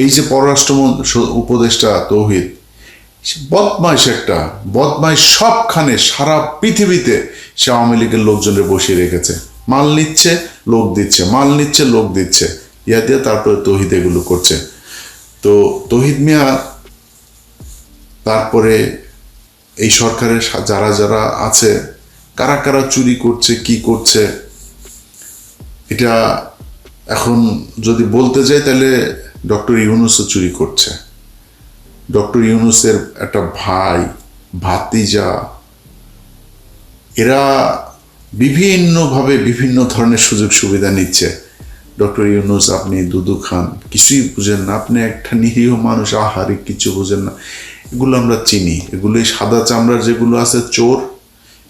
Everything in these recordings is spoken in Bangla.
এই যে পররাষ্ট্র উপদেষ্টা তৌহিদ বদমাইশ একটা, বদমাইশ সবখানে সারা পৃথিবীতে সে আওয়ামী লীগের লোকজনের বসিয়ে রেখেছে। মাল নিচ্ছে, লোক দিচ্ছে, মাল নিচ্ছে, লোক দিচ্ছে। ইয়া দিয়ে তারপরে তৌহিদ এগুলো করছে। তো তৌহিদ মিয়া তারপরে এই সরকারের যারা যারা আছে, কারা কারা চুরি করছে, কি করছে, এটা এখন যদি বলতে যাই তাহলে ডক্টর ইউনুসও চুরি করছে। ডক্টর ইউনুসের একটা ভাই, ভাতিজা, এরা বিভিন্নভাবে বিভিন্ন ধরনের সুযোগ সুবিধা নিচ্ছে। ডক্টর ইউনুস, আপনি দুদু খান, কিছুই বুঝেন না। আপনি একটা নিরীহ মানুষ, আহারে কিছু বুঝেন না। এগুলো আমরা চিনি। এগুলোই সাদা চামড়ার যেগুলো আছে, চোর।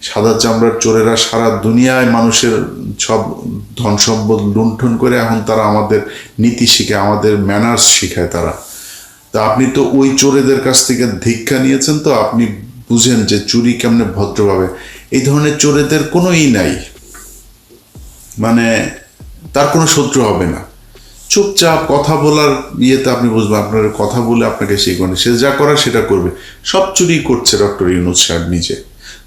সাদা চামড়ার চোরেরা সারা দুনিয়ায় মানুষের সব ধন সম্পদ লুণ্ঠন করে এখন তারা আমাদের নীতি শিখে, আমাদের ম্যানার্স শিখায় তারা। তা আপনি তো ওই চোরেদের কাছ থেকে ধিক্ষা নিয়েছেন তো আপনি বুঝেন যে চুরি কেমনে ভদ্রভাবে এই ধরনের চোরেদের কোনো ই নাই। মানে তার কোনো শত্রু হবে না। চুপচাপ কথা বলার ইয়েতে আপনি বুঝবেন, আপনার কথা বলে আপনাকে সেই সে যা করার সেটা করবে। সব চুরি করছে ডক্টর ইউনুস সাহেব নিজে।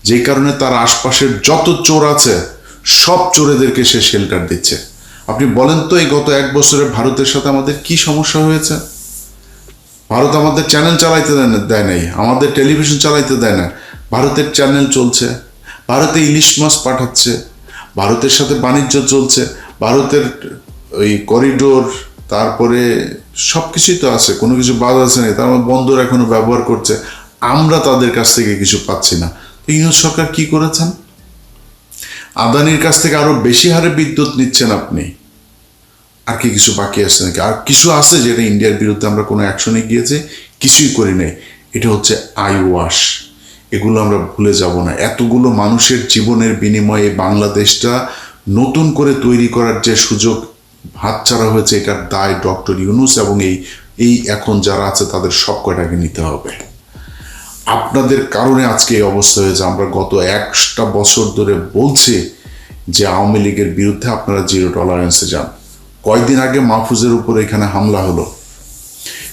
যে কারণে তার আশপাশের যত চোর আছে, সব চোরেদেরকে সে শেল্টার দিচ্ছে। আপনি বলেন তো, এই গত এক বছরে ভারতের সাথে আমাদের কি সমস্যা হয়েছে? ভারত আমাদের চ্যানেল চালাইতে দেয় নাই। আমাদের টেলিভিশন চালাইতে দেয় না। ভারতের চ্যানেল চলছে। ভারতে ইলিশ মাছ পাঠাচ্ছে। ভারতের সাথে বাণিজ্য চলছে। ভারতের ওই করিডোর তারপরে সব কিছুই তো আছে। কোনো কিছু বাদ আছে না তার মধ্যে বন্দর এখনও ব্যবহার করছে। আমরা তাদের কাছ থেকে কিছু পাচ্ছি না। ইউনুস সরকার কি করেছেন? আদানির কাছ থেকে আরও বেশি হারে বিদ্যুৎ নিচ্ছেন আপনি। আর কি কিছু বাকি আছে নাকি? আর কিছু আছে যেটা ইন্ডিয়ার বিরুদ্ধে আমরা কোনো অ্যাকশনে গিয়েছি? কিছুই করি নাই। এটা হচ্ছে আই ওয়াশ। এগুলো আমরা ভুলে যাব না। এতগুলো মানুষের জীবনের বিনিময়ে বাংলাদেশটা নতুন করে তৈরি করার যে সুযোগ হাতছাড়া হয়েছে, এটার দায় ডক্টর ইউনুস এবং এই এই এখন যারা আছে, তাদের সব কয়টাকে নিতে হবে। আপনাদের কারণে আজকে এই অবস্থা হয়েছে। আমরা গত একটা বছর ধরে বলছি যে আওয়ামী লীগের বিরুদ্ধে আপনারা জিরো টলারেন্সে যান। কয়েকদিন আগে মাহফুজের উপর এখানে হামলা হলো।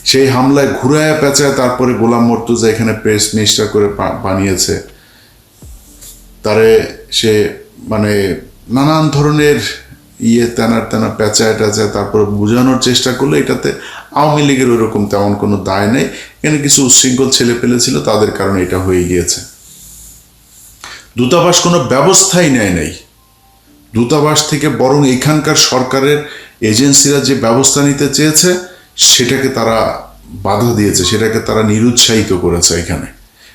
সেই হামলায় ঘুরায় পেঁচায় তারপরে গোলাম মর্তুজা এখানে প্রেস মিনিস্টার করে বানিয়েছে। তারে সে মানে নানান ধরনের ইয়ে তেনার তেনা পেঁচায় টেঁচায় তারপরে বোঝানোর চেষ্টা করলে। এটাতে আওয়ামী লীগের ওরকম তেমন কোনো দায় নেই। এখানে কিছু উশৃঙ্খল ছেলে পেলে ছিল, তাদের কারণে এটা হয়ে গিয়েছে। দূতাবাস কোনো ব্যবস্থাই নেয় নাই। দূতাবাস থেকে বরং এখানকার সরকারের এজেন্সিরা যে ব্যবস্থা নিতে চেয়েছে, সেটাকে তারা বাধা দিয়েছে, সেটাকে তারা নিরুৎসাহিত করেছে এখানে।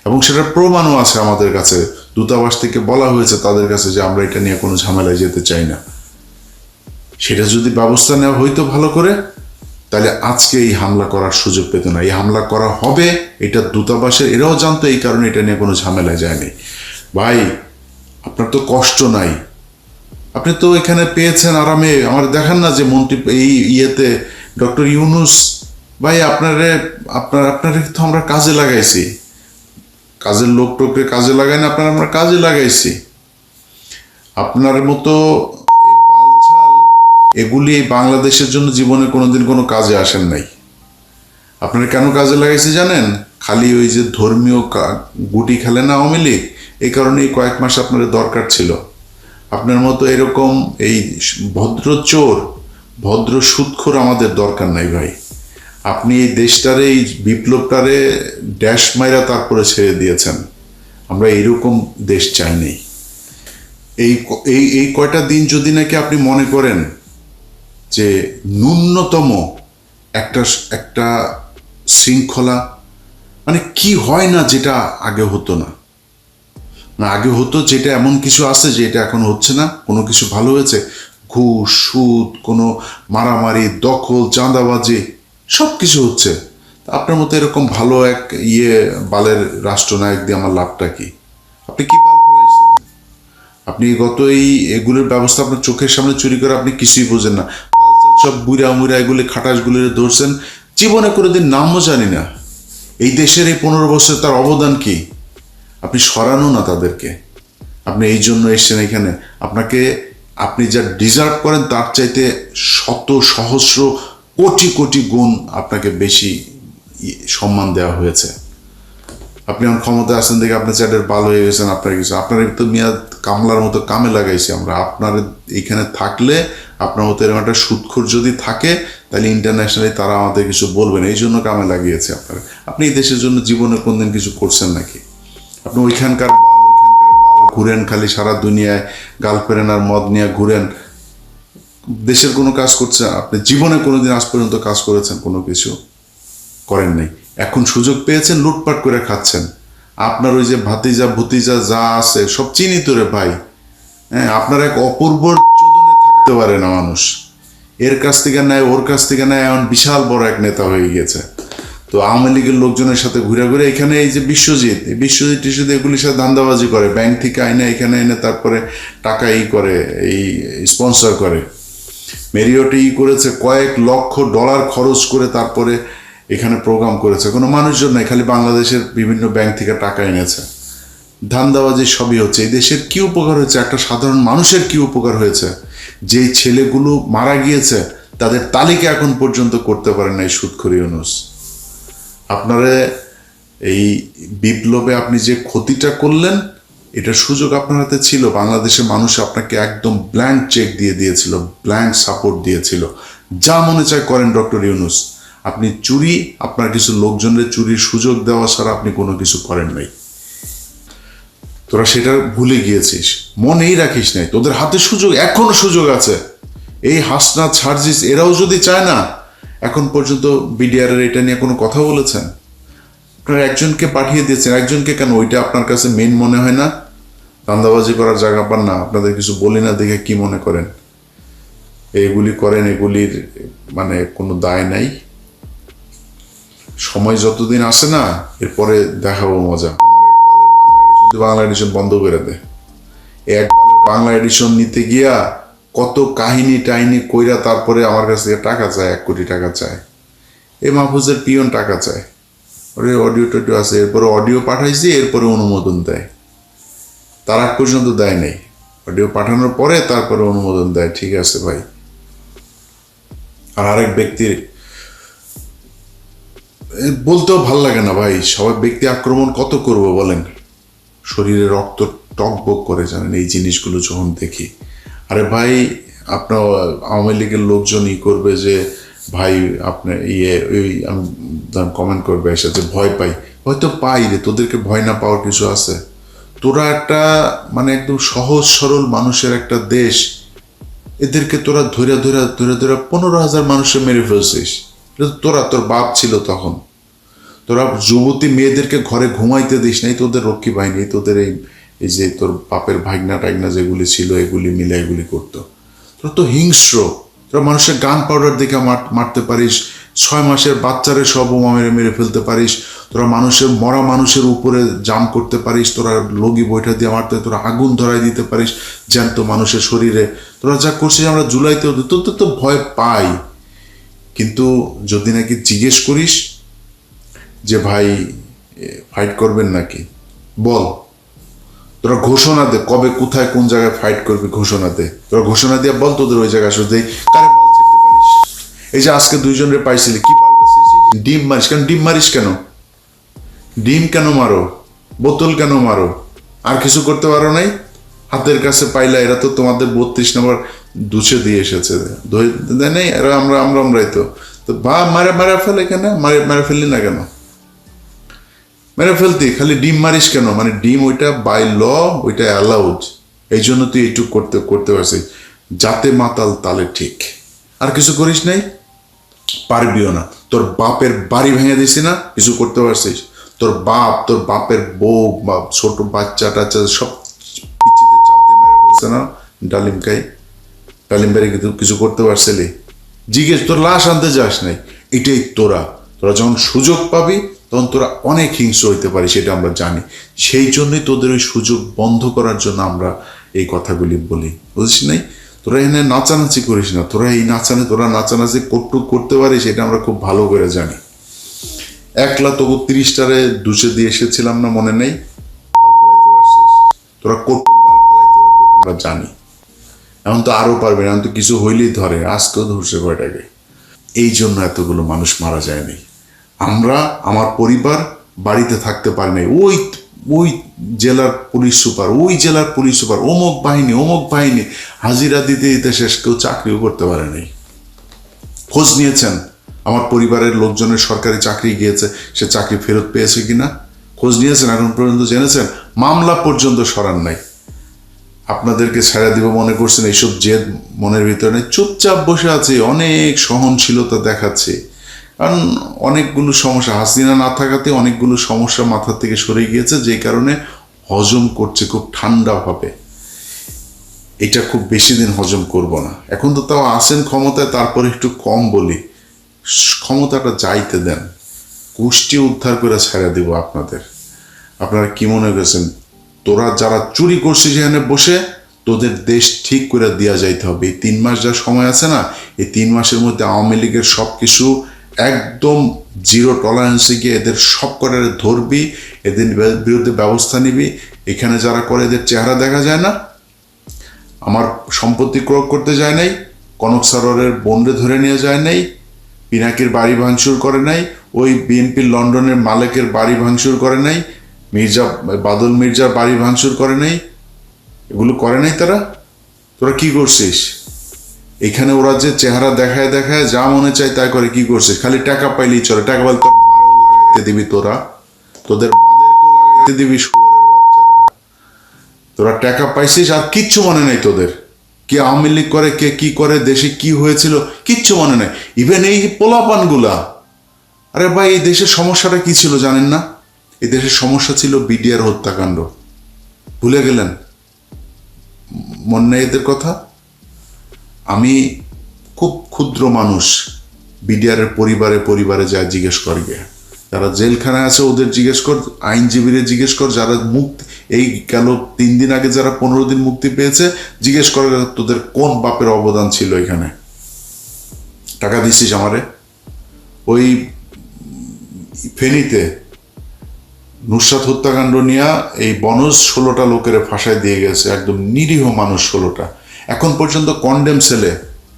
এবং সেটার প্রমাণও আছে আমাদের কাছে। দূতাবাস থেকে বলা হয়েছে তাদের কাছে যে আমরা এটা নিয়ে কোনো ঝামেলায় যেতে চাই না। সেটা যদি ব্যবস্থা নেওয়া হইতো ভালো করে তাহলে আজকে এই হামলা করার সুযোগ পেত না। এই হামলা করা হবে, এটা দূতাবাসের, এরাও জানতো এই কারণে এটা নিয়ে কোনো ঝামেলা যায়নি। ভাই, আপনার তো কষ্ট নাই। আপনি তো এখানে পেয়েছেন আরামে। আমার দেখান না যে মন্ত্রী, এই ইয়েতে ডক্টর ইউনুস, ভাই, আপনারে, আপনার, আপনারে তো আমরা কাজে লাগাইছি। কাজের লোক টোককে কাজে লাগাই না, আপনার আমরা কাজে লাগাইছি। আপনার মতো এগুলি বাংলাদেশের জন্য জীবনে কোনোদিন কোনো কাজে আসেন নাই। আপনারা কেন কাজে লাগাইছি জানেন? খালি ওই যে ধর্মীয় গুটি খেলে না লীগ? এই কারণেই কয়েক মাস আপনার দরকার ছিল। আপনার মতো এরকম এই ভদ্র চোর, ভদ্র সুৎখোর আমাদের দরকার নাই ভাই। আপনি এই দেশটারে, এই বিপ্লবটারে ড্যাশ মাইরা তারপরে ছেড়ে দিয়েছেন। আমরা এইরকম দেশ চাইনি এই এই কয়টা দিন যদি নাকি আপনি মনে করেন যে ন্যূনতম একটা একটা শৃঙ্খলা মানে কি হয় না যেটা আগে হতো না? না, আগে হতো যেটা এমন কিছু আছে যে এটা এখন হচ্ছে না, কোনো কিছু ভালো হয়েছে? ঘুষ, সুদ, কোনো মারামারি, দখল, চাঁদাবাজি সব কিছু হচ্ছে আপনার মতো এরকম ভালো এক ইয়ে বালের রাষ্ট্রনায়ক দিয়ে আমার লাভটা কি? আপনি কি বাল ফলাইছেন? আপনি গত এই এগুলোর ব্যবস্থা আপনার চোখের সামনে চুরি করে আপনি কিছুই বোঝেন না। সব বুড়া মুড়া এগুলি খাটাসগুলি ধরছেন। জীবনে কোনোদিন নামও জানি না। এই দেশের এই পনেরো বছর তার অবদান কি? আপনি সরানো না তাদেরকে। আপনি এই জন্য এসছেন এখানে। আপনাকে আপনি যা ডিজার্ভ করেন তার চাইতে শত সহস্র কোটি কোটি গুণ আপনাকে বেশি সম্মান দেওয়া হয়েছে। আপনি এখন ক্ষমতা আছেন দেখে আপনার চ্যাটের ভালো হয়ে গেছেন আপনার কিছু। আপনার তো মেয়াদ কামলার মতো কামে লাগাইছি আমরা। আপনার এখানে থাকলে আপনার মতো এরকম একটা সুৎখোর যদি থাকে, তাহলে ইন্টারন্যাশনালি তারা আমাদের কিছু বলবেন এই জন্য কামে লাগিয়েছে আপনার। আপনি এই দেশের জন্য জীবনে কোনদিন কিছু করছেন নাকি? আপনি ওইখানকার ঘুরেন খালি সারা দুনিয়ায় গার্লফ্রেন্ড আর মদ নিয়ে ঘুরেন। দেশের কোনো কাজ করছে আপনি জীবনে কোনোদিন আজ পর্যন্ত কাজ করেছেন, কোনো কিছু করেন নাই। এখন সুযোগ পেয়েছেন, লুটপাট করে খাচ্ছেন। আপনার ওই যে ভাতিজা, ভতিজা যা আছে, সব চিনিত রে ভাই। হ্যাঁ আপনার এক অপূর্ব থাকতে পারে না মানুষ। এর কাছ থেকে নেয়, ওর কাছ থেকে নেয়, এমন বিশাল বড় এক নেতা হয়ে গিয়েছে। তো আওয়ামী লীগের লোকজনের সাথে ঘুরে ঘুরে এখানে এই যে বিশ্বজিৎ বিশ্বজিৎ টিশ্বজিৎ এগুলির সাথে ধান্দাবাজি করে। ব্যাংক থেকে আইনে, এখানে এনে তারপরে টাকা ই করে, এই স্পন্সর করে। মেরিওটে ই করেছে, কয়েক লক্ষ ডলার খরচ করে তারপরে এখানে প্রোগ্রাম করেছে। কোনো মানুষজন নাই, খালি বাংলাদেশের বিভিন্ন ব্যাংক থেকে টাকা এনেছে। ধান্দাবাজি সবই হচ্ছে। এই দেশের কী উপকার হয়েছে? একটা সাধারণ মানুষের কী উপকার হয়েছে? যেই ছেলেগুলো মারা গিয়েছে, তাদের তালিকা এখন পর্যন্ত করতে পারেন না এই সুৎখরি অনুস আপনারা এই বিপ্লবে আপনি যে ক্ষতিটা করলেন এটার সুযোগ আপনার হাতে ছিল। বাংলাদেশের মানুষ আপনাকে একদম ব্ল্যাঙ্ক চেক দিয়ে দিয়েছিল ব্ল্যাঙ্ক সাপোর্ট দিয়েছিল। যা মনে চায় করেন ডক্টর ইউনুস। আপনি চুরি, আপনার কিছু লোকজনের চুরির সুযোগ দেওয়া ছাড়া আপনি কোনো কিছু করেন নাই। তোরা সেটা ভুলে গিয়েছিস। মনেই রাখিস নাই। তোদের হাতে সুযোগ, এখনও সুযোগ আছে। এই হাসনা ছাড়জিস এরাও যদি চায় না, এখন পর্যন্ত বিডিআরের এটা নিয়ে কোনো কথা বলেছেন? আপনারা একজনকে পাঠিয়ে দিয়েছেন, একজনকে কেন? ওইটা আপনার কাছে মেন মনে হয় না? দান্দাবাজি করার জায়গা পান না। আপনাদের কিছু বলি না, দেখে কি মনে করেন? এগুলি করেন, এগুলির মানে কোনো দায় নাই। সময় যতদিন আসে না, এরপরে দেখাবো মজা। বাংলা এডিশন বন্ধ করে দে। এক বাংলা এডিশন নিতে গিয়া কত কাহিনী টাহিনী কইরা তারপরে আমার কাছ থেকে টাকা চায়, এক কোটি টাকা চায়। এ মাহফুজের পিয়ন টাকা চায়। ওরে অডিও টডিও আছে, এরপরে অডিও পাঠাইছি, এরপরে অনুমোদন দেয়। তার আগ পর্যন্ত দেয় নাই। অডিও পাঠানোর পরে তারপরে অনুমোদন দেয়। ঠিক আছে ভাই। আর আরেক ব্যক্তির বলতেও ভালো লাগে না ভাই। সবাই ব্যক্তি আক্রমণ কত করব বলেন? শরীরে রক্ত টকবক করে জানেন এই জিনিসগুলো যখন দেখি। আরে ভাই, আপনার আওয়ামী লীগের লোকজন ই করবে যে, ভাই আপনার ইয়ে ওই আমি কমেন্ট করবে এসে যে ভয় পাই। হয়তো পাই রে, তোদেরকে ভয় না পাওয়ার কিছু আছে। তোরা একটা মানে একদম সহজ সরল মানুষের একটা দেশ। এদেরকে তোরা ধরে ধরে ধরে ধরে পনেরো হাজার মানুষে মেরে ফেলছিস। তোরা, তোর বাপ ছিল তখন। তোরা যুবতী মেয়েদেরকে ঘরে ঘুমাইতে দিস নাই, তোদের রক্ষী বাহিনী তোদের এই এই যে তোর বাপের ভাগনা টাগনা যেগুলি ছিল, এগুলি মিলে এগুলি করতো। তোরা তো হিংস্র। তোরা মানুষের গান পাউডার দেখে মার- মারতে পারিস, ছয় মাসের বাচ্চারে সব বোমা মেরে মেরে ফেলতে পারিস, তোরা মানুষের মরা মানুষের উপরে জাম করতে পারিস, তোরা লগি বৈঠা দিয়ে মারতে, তোরা আগুন ধরাই দিতে পারিস জ্যান্ত মানুষের শরীরে। তোরা যা করছিস আমরা জুলাইতে তোর তো তো ভয় পাই। কিন্তু যদি নাকি জিজ্ঞেস করিস যে ভাই ফাইট করবেন নাকি? বল। তোরা ঘোষণা দে, কবে, কোথায়, কোন জায়গায় ফাইট করবি ঘোষণা দে। তোরা ঘোষণা দিয়ে বল তোদের ওই জায়গায় আসলে কারে বল ছিটতে পারিস? এই যে আজকে দুইজনের পাইছিলি, কি ডিম মারিস কেন? ডিম মারিস কেন? ডিম কেন মারো? বোতল কেন মারো? আর কিছু করতে পারো নাই? হাতের কাছে পাইলা, এরা তো তোমাদের বত্রিশ নম্বর দুছে দিয়ে এসেছে। দেয় নেই? এরা আমরা আমরা আমরাই তো। তো বা, মারে মারা ফেলে কেন মারে মারে ফেললি না কেন? মেরে ফেলতি, খালি ডিম মারিস কেন? মানে ডিম ওইটা বাই ল ওইটা অ্যালাউড এই জন্য তুই এইটুক করতে করতে পারছিস। যাতে মাতাল তালে ঠিক। আর কিছু করিস নাই? পারবিও না। তোর বাপের বাড়ি ভেঙে দিছি না, কিছু করতে পারছিস? তোর বাপ, তোর বাপের বউ, বা ছোট বাচ্চা টাচ্চা সব পিচিতে চাপ দিয়ে মেরে ফেলছে না? ডালিম খাই ডালিম বাড়ি কিন্তু কিছু করতে পারছিলি। জিজ্ঞেস, তোর লাশ আনতে যাস নাই? এটাই তোরা। তোরা যখন সুযোগ পাবি তখন তোরা অনেক হিংস্র হইতে পারিস, সেটা আমরা জানি। সেই জন্যই তোদের ওই সুযোগ বন্ধ করার জন্য আমরা এই কথাগুলি বলি। বুঝিস নাই? তোরা এখানে নাচানাচি করিস না। তোরা এই নাচানে তোরা নাচানাচি কটুক করতে পারিস এটা আমরা খুব ভালো করে জানি। একলা তবু তিরিশটারে দুশে দিয়ে এসেছিলাম না, মনে নেই? তোরা কটুক আমরা জানি। এখন তো আরও পারবে না তো কিছু হইলেই ধরে। আজকেও ধরছে কয়টাকে? এই জন্য এতগুলো মানুষ মারা যায়নি। আমরা আমার পরিবার বাড়িতে থাকতে পারি নাই। ওই ওই জেলার পুলিশ সুপার, ওই জেলার পুলিশ সুপার, অমুক বাহিনী অমুক বাহিনী, হাজিরা দিতে দিতে শেষ কেউ চাকরিও করতে পারে নাই। খোঁজ নিয়েছেন, আমার পরিবারের লোকজনের সরকারি চাকরি গিয়েছে, সে চাকরি ফেরত পেয়েছে কিনা? খোঁজ নিয়েছেন, এখন পর্যন্ত জেনেছেন, মামলা পর্যন্ত সরান নাই। আপনাদেরকে ছেড়ে দিব মনে করছেন, এইসব জেদ মনের ভিতরে চুপচাপ বসে আছে, অনেক সহনশীলতা দেখাচ্ছে। কারণ অনেকগুলো সমস্যা, হাসিনা না থাকাতে অনেকগুলো সমস্যা মাথা থেকে সরে গিয়েছে, যে কারণে হজম করছে খুব ঠান্ডাভাবে এটা খুব বেশি দিন হজম করব না। এখন তো তাও আসেন ক্ষমতায়, তারপরে একটু কম বলি। ক্ষমতাটা যাইতে দেন। কুষ্টি উদ্ধার করে ছেড়ে দেব আপনাদের। আপনারা কি মনে করেছেন? তোরা যারা চুরি করছিস এখানে বসে, তোদের দেশ ঠিক করে দেওয়া যাইতে হবে। এই তিন মাস যা সময় আছে না, এই তিন মাসের মধ্যে আওয়ামী লীগের সব কিছু একদম জিরো টলারেন্সে গিয়ে এদের সব কটারে ধরবি, এদের বিরুদ্ধে ব্যবস্থা নিবি, এখানে যারা করে এদের চেহারা দেখা যায় না। আমার সম্পত্তি ক্রয় করতে যায় নাই, কনক সারোয়ারের বন্ডে ধরে নিয়ে যায় নাই, পিনাকির বাড়ি ভাঙচুর করে নাই, ওই বিএনপির লন্ডনের মালেকের বাড়ি ভাঙচুর করে নাই, মির্জা, বাদল মির্জার বাড়ি ভাঙচুর করে নাই। এগুলো করে নাই তারা? তোরা কি করছিস? এখানে ওরা যে চেহারা দেখায় দেখায় যা মনে চায় তাই করে, কি করছিস? খালি টাকা পাইলেই চলে। টাকা পাইলে তোর লাগাইতে দিবি তোরা। তোদের বাদেরকেও লাগাইতে দিবি তোরা টাকা পাইছিস আর কিচ্ছু মনে নেই তোদের। কে আওয়ামী লীগ করে, কে কি করে, দেশে কি হয়েছিল, কিচ্ছু মনে নেই। ইভেন এই পোলাপানগুলা। আরে ভাই, এই দেশের সমস্যাটা কি ছিল জানেন না? এই দেশের সমস্যা ছিল বিডিআর হত্যাকাণ্ড। ভুলে গেলেন? মনে নেই এদের কথা? আমি খুব ক্ষুদ্র মানুষ, বিডিআরের পরিবারে পরিবারে যা জিজ্ঞেস করবে যারা জেলখানায় আছে ওদের জিজ্ঞেস কর, আইনজীবীরে জিজ্ঞেস কর, যারা মুক্তি, এই গেল তিন দিন আগে যারা পনেরো দিন মুক্তি পেয়েছে, জিজ্ঞেস কর তোদের কোন বাপের অবদান ছিল এখানে। টাকা দিছিস আমারে? ওই ফেনীতে নুসরাত হত্যাকাণ্ড নিয়ে এই বনজ ষোলোটা লোকের ফাঁসায় দিয়ে গেছে, একদম নিরীহ মানুষ ষোলোটা। এখন পর্যন্ত কন্ডেম সেলে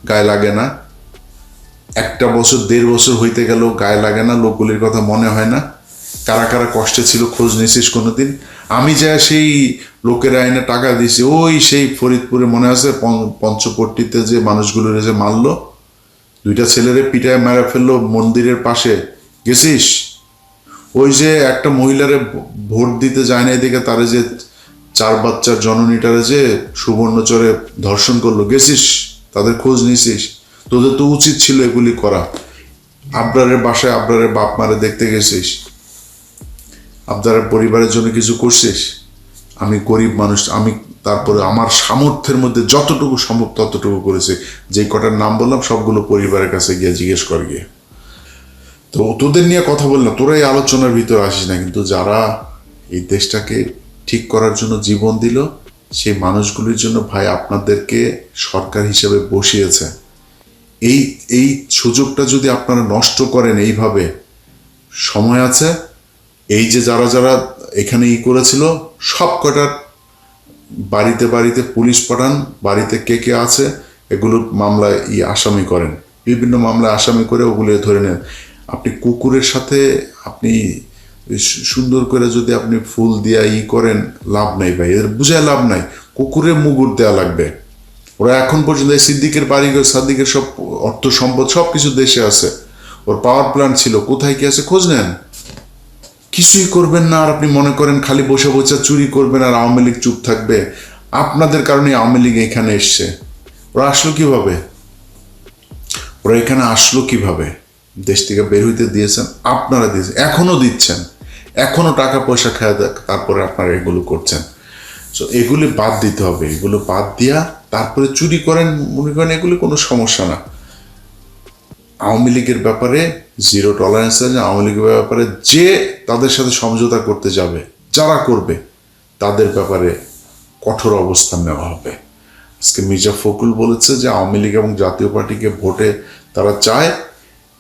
গায়ে লাগে না। একটা বছর, দেড় বছর হইতে গেল গায়ে লাগে না, লোকগুলির কথা মনে হয় না। কারা কারা কষ্টে ছিল খোঁজ নিয়েছিস কোনোদিন? আমি যা সেই লোকের আইনে টাকা দিয়েছি, ওই সেই ফরিদপুরে মনে আছে পঞ্চ- পঞ্চপট্টিতে যে মানুষগুলোর যে মারলো? দুইটা ছেলেরে পিটায় মারা ফেলল মন্দিরের পাশে। গেছিস? ওই যে একটা মহিলারে ভোট দিতে যায় না এদিকে, তারে যে চার বাচ্চার জননীটারে যে সুবর্ণচরে ধর্ষণ করল, গেছিস? তাদের খোঁজ নিছিস তোদের তো উচিত ছিল এগুলি করা। আবরারের বাসায় আবরারের বাপ মারে দেখতে গেছিস। আবদারের পরিবারের জন্য কিছু করছিস? আমি গরিব মানুষ, আমি তারপরে আমার সামর্থ্যের মধ্যে যতটুকু সম্ভব ততটুকু করেছি। যেই কটার নাম বললাম, সবগুলো পরিবারের কাছে গিয়ে জিজ্ঞেস কর গিয়ে। তো তোদের নিয়ে কথা বললাম, তোরা এই আলোচনার ভিতরে আসিস না, কিন্তু যারা এই দেশটাকে ঠিক করার জন্য জীবন দিল। সেই মানুষগুলির জন্য ভাই আপনাদেরকে সরকার হিসেবে বসিয়েছে। এই এই সুযোগটা যদি আপনারা নষ্ট করেন এইভাবে, সময় আছে, এই যে যারা যারা এখানে ই করেছিল, সব কটার বাড়িতে বাড়িতে পুলিশ পাঠান, বাড়িতে কে কে আছে এগুলো মামলায় ই আসামি করেন। বিভিন্ন মামলায় আসামি করে ওগুলো ধরে নেন। আপনি কুকুরের সাথে আপনি সুন্দর করে যদি আপনি ফুল দিয়া ই করেন, লাভ নাই ভাই। এদের বুঝায় লাভ নাই। কুকুরে মুগুর দেওয়া লাগবে। ওরা এখন পর্যন্ত এই সিদ্দিকের বাড়ি সাদ্দিকের সব অর্থ সম্পদ সব কিছু দেশে আছে। ওর পাওয়ার প্ল্যান্ট ছিল, কোথায় কি আছে খোঁজ নেন। কিছুই করবেন না, আর আপনি মনে করেন খালি বসে বসে চুরি করবেন আর আওয়ামী লীগ চুপ থাকবে। আপনাদের কারণে আওয়ামী লীগ এখানে এসছে। ওরা আসলো কীভাবে? ওরা এখানে আসলো কীভাবে? দেশ থেকে বের হইতে দিয়েছেন, আপনারা দিয়েছেন, এখনও দিচ্ছেন। এখনও টাকা পয়সা খেয়ে তারপরে আপনারা এগুলো করছেন। তো এগুলি বাদ দিতে হবে। এগুলো বাদ দিয়া তারপরে চুরি করেন, মনে করেন এগুলি কোনো সমস্যা না। আওয়ামী লীগের ব্যাপারে জিরো টলারেন্স আছে, আওয়ামী লীগের ব্যাপারে যে তাদের সাথে সমঝোতা করতে যাবে, যারা করবে, তাদের ব্যাপারে কঠোর অবস্থান নেওয়া হবে। আজকে মির্জা ফখরুল বলেছে যে আওয়ামী লীগ এবং জাতীয় পার্টিকে ভোটে তারা চায়,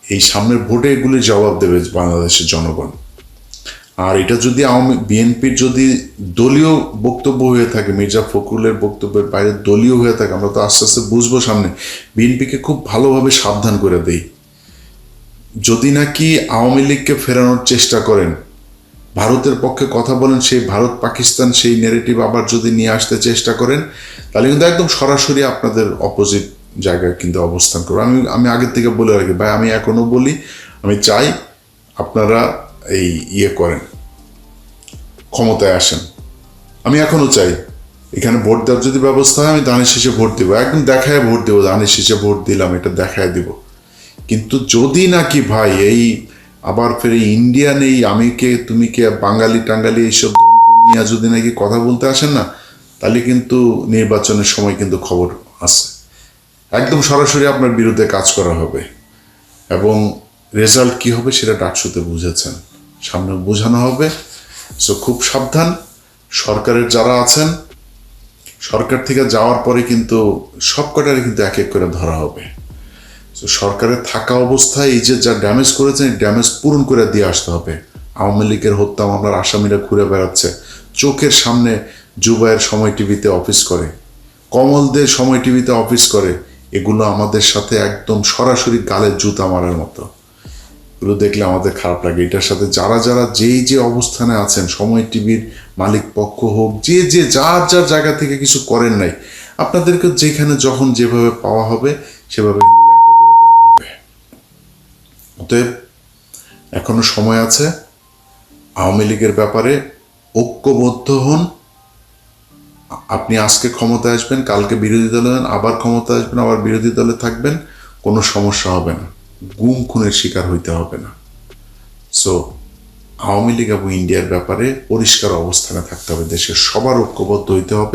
এই সামনের ভোটে এগুলি জবাব দেবে বাংলাদেশের জনগণ। আর এটা যদি আওয়ামী বিএনপির যদি দলীয় বক্তব্য হয়ে থাকে, মির্জা ফখরুলের বক্তব্যের বাইরে দলীয় হয়ে থাকে, আমরা তো আস্তে আস্তে বুঝব সামনে, বিএনপিকে খুব ভালোভাবে সাবধান করে দেই। যদি নাকি আওয়ামী লীগকে ফেরানোর চেষ্টা করেন, ভারতের পক্ষে কথা বলেন, সেই ভারত পাকিস্তান সেই নেগেটিভ আবার যদি নিয়ে আসতে চেষ্টা করেন, তাহলে কিন্তু একদম সরাসরি আপনাদের অপোজিট জায়গায় কিন্তু অবস্থান করবে। আমি আমি আগের থেকে বলে রাখি, ভাই, আমি এখনও বলি, আমি চাই আপনারা এই ইয়ে করেন, ক্ষমতায় আসেন। আমি এখনও চাই, এখানে ভোট দেওয়ার যদি ব্যবস্থা হয়, আমি দানের শেষে ভোট দেবো। একদম দেখায় ভোট দেবো দানের শেষে ভোট দিলাম, এটা দেখায় দিব। কিন্তু যদি নাকি ভাই এই আবার ফের ইন্ডিয়ান এই আমি কে, তুমি কে, বাঙালি টাঙ্গালি এইসব নিয়ে যদি নাকি কথা বলতে আসেন না, তাহলে কিন্তু নির্বাচনের সময় কিন্তু খবর আছে। একদম সরাসরি আপনার বিরুদ্ধে কাজ করা হবে। এবং রেজাল্ট কি হবে সেটা ডাকসুতে বুঝেছেন। সামনে বোঝানো হবে। সো খুব সাবধান। সরকারের যারা আছেন, সরকার থেকে যাওয়ার পরে কিন্তু সবকটারই কিন্তু এক এক করে ধরা হবে। তো সরকারের থাকা অবস্থায় এই যে যা ড্যামেজ করেছেন, এই ড্যামেজ পূরণ করে দিয়ে আসতে হবে। আওয়ামী লীগের হত্যা মামলার আসামিরা ঘুরে বেড়াচ্ছে। চোখের সামনে জুবাইয়ের সময় টিভিতে অফিস করে। কমলদের সময় টিভিতে অফিস করে। এগুলো আমাদের সাথে একদম সরাসরি গালের জুতা মারার মতো। এগুলো দেখলে আমাদের খারাপ লাগে। এটার সাথে যারা যারা যেই যে অবস্থানে আছেন, সময় টিভির মালিক পক্ষ হোক, যে যে যার যার জায়গা থেকে কিছু করেন নাই আপনাদেরকে যেখানে যখন যেভাবে পাওয়া হবে, সেভাবে অতএব, এখনও সময় আছে, আওয়ামী লীগের ব্যাপারে ঐক্যবদ্ধ হন। আপনি আজকে ক্ষমতায় আসবেন, কালকে বিরোধী দলে আবার ক্ষমতায় আসবেন, আবার বিরোধী দলে থাকবেন, কোনো সমস্যা হবে না। গুম খুনের শিকার হইতে হবে না। সো আওয়ামী লীগ এবং ইন্ডিয়ার ব্যাপারে পরিষ্কার অবস্থানে থাকতে হবে। দেশের সবার ঐক্যবদ্ধ হইতে হবে।